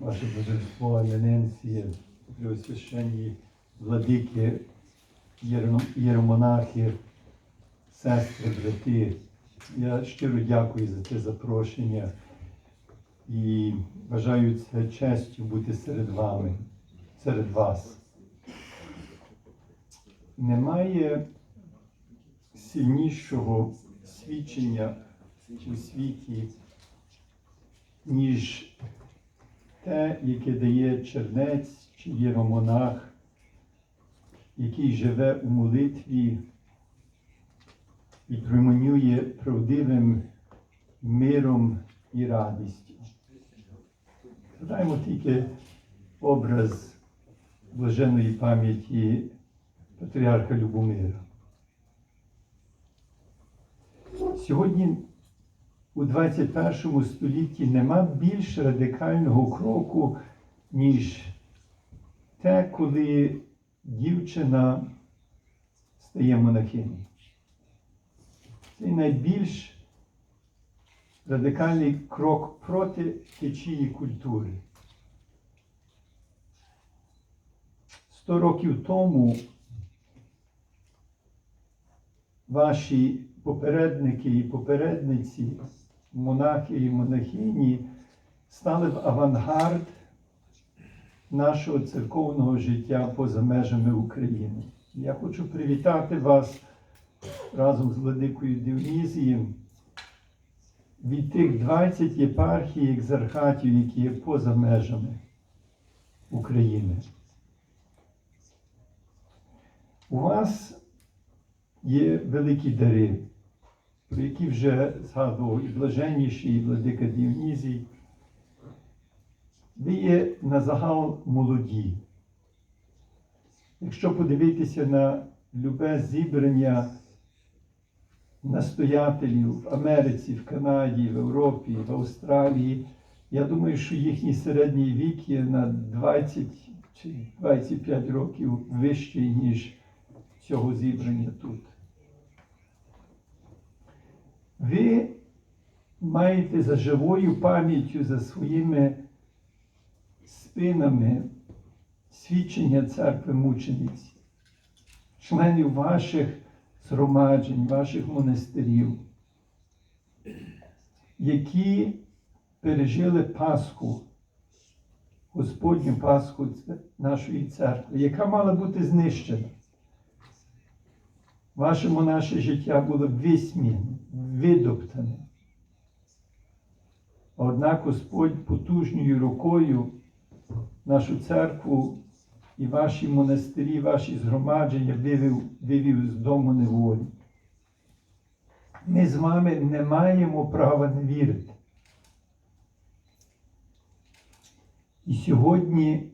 ваше божество, еміненції, преосвященні владики, єромонахи, сестри, брати. Я щиро дякую за це запрошення і вважаю це честю бути серед вами, серед вас. Немає сильнішого свідчення у світі, ніж те, яке дає чернець чи єромонах, який живе у молитві і приманює правдивим миром і радістю. Згадаємо тільки образ блаженної пам'яті патріарха Любомира. Сьогодні у 21 столітті нема більш радикального кроку, ніж те, коли дівчина стає монахинею. Це найбільш радикальний крок проти течії культури. Сто років тому ваші попередники і попередниці, монахи і монахині, стали в авангард нашого церковного життя поза межами України. Я хочу привітати вас разом з Владикою Діонізієм від тих 20 єпархій екзархатів, які є поза межами України. У вас є великі дари, про які вже згадував і блаженніший, і владика Діонізій. Ви є на загал молоді. Якщо подивитися на любе зібрання настоятелів в Америці, в Канаді, в Європі, в Австралії, я думаю, що їхній середній вік є на 20 чи 25 років вищий, ніж цього зібрання тут. Ви маєте за живою пам'яттю за своїми спинами свідчення церкви мучениць, членів ваших згромаджень, ваших монастирів, які пережили Пасху, Господню Пасху нашої церкви, яка мала бути знищена. Ваше монаше життя було висміяне, видоптане. Однак Господь потужною рукою нашу церкву і ваші монастирі, ваші згромадження вивів, вивів з дому неволі. Ми з вами не маємо права не вірити. І сьогодні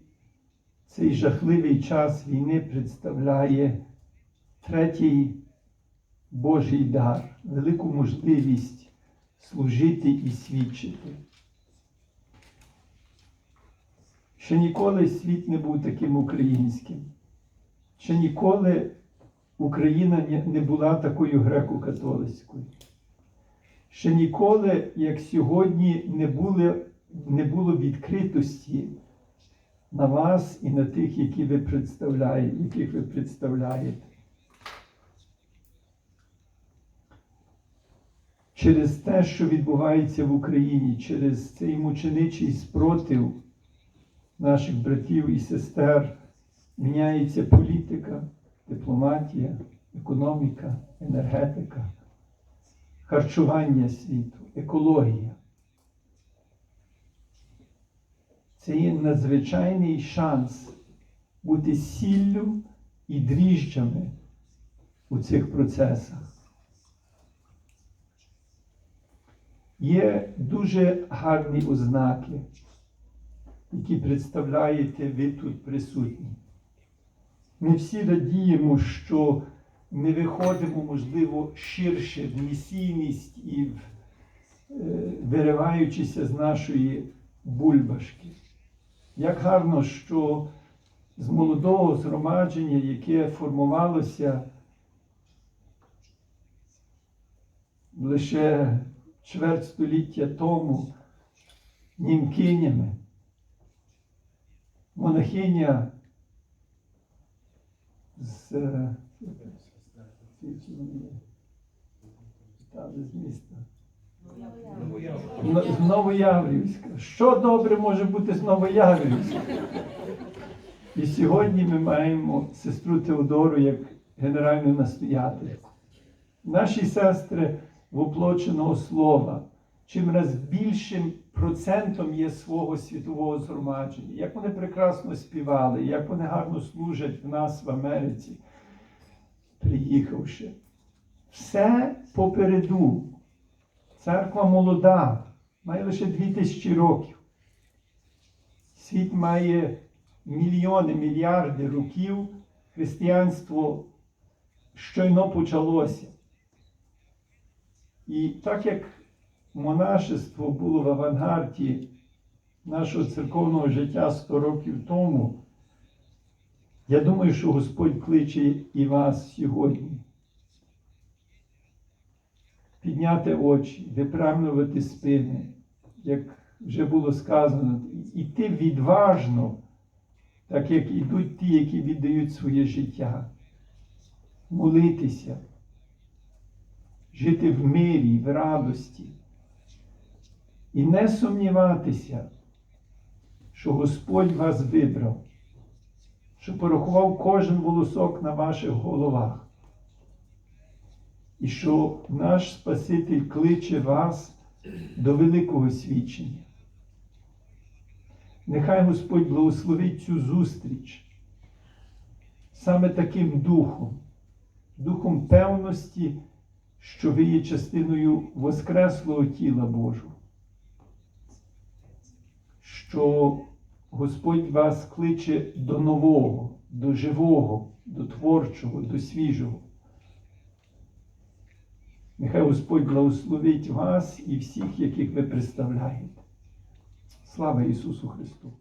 цей жахливий час війни представляє третій Божий дар, велику можливість служити і свідчити. Ще ніколи світ не був таким українським. Ще ніколи Україна не- була такою греко-католицькою. Ще ніколи, як сьогодні, не, були, не було відкритості на вас і на тих, які ви представляєте, яких ви представляєте. Через те, що відбувається в Україні, через цей мученичий спротив наших братів і сестер міняється політика, дипломатія, економіка, енергетика, харчування світу, екологія. Це є надзвичайний шанс бути сіллю і дріжджами у цих процесах. Є дуже гарні ознаки, які представляєте ви тут присутні. Ми всі радіємо, що ми виходимо, можливо, ширше в місійність і в, е, вириваючися з нашої бульбашки. Як гарно, що з молодого згромадження, яке формувалося лише чверть століття тому німкинями, монахиня з, е, з міста. З Новояврівська. Що добре може бути з Новояврівська? І сьогодні ми маємо сестру Теодору як генеральну настоятельку. Наші сестри воплоченого слова чим раз більшим процентом є свого світового згромадження. Як вони прекрасно співали, як вони гарно служать в нас в Америці, приїхавши. Все попереду. Церква молода, має лише 2000 років. Світ має мільйони, мільярди років. Християнство щойно почалося. І так як монашество було в авангарді нашого церковного життя 100 років тому, я думаю, що Господь кличе і вас сьогодні. Підняти очі, виправлювати спини, як вже було сказано, іти відважно, так як ідуть ті, які віддають своє життя, молитися, жити в мирі, в радості і не сумніватися, що Господь вас вибрав, що порахував кожен волосок на ваших головах. І що наш Спаситель кличе вас до великого свідчення. Нехай Господь благословить цю зустріч саме таким духом, духом певності, що ви є частиною Воскреслого тіла Божого, що Господь вас кличе до нового, до живого, до творчого, до свіжого. Нехай Господь благословить вас і всіх, яких ви представляєте. Слава Ісусу Христу!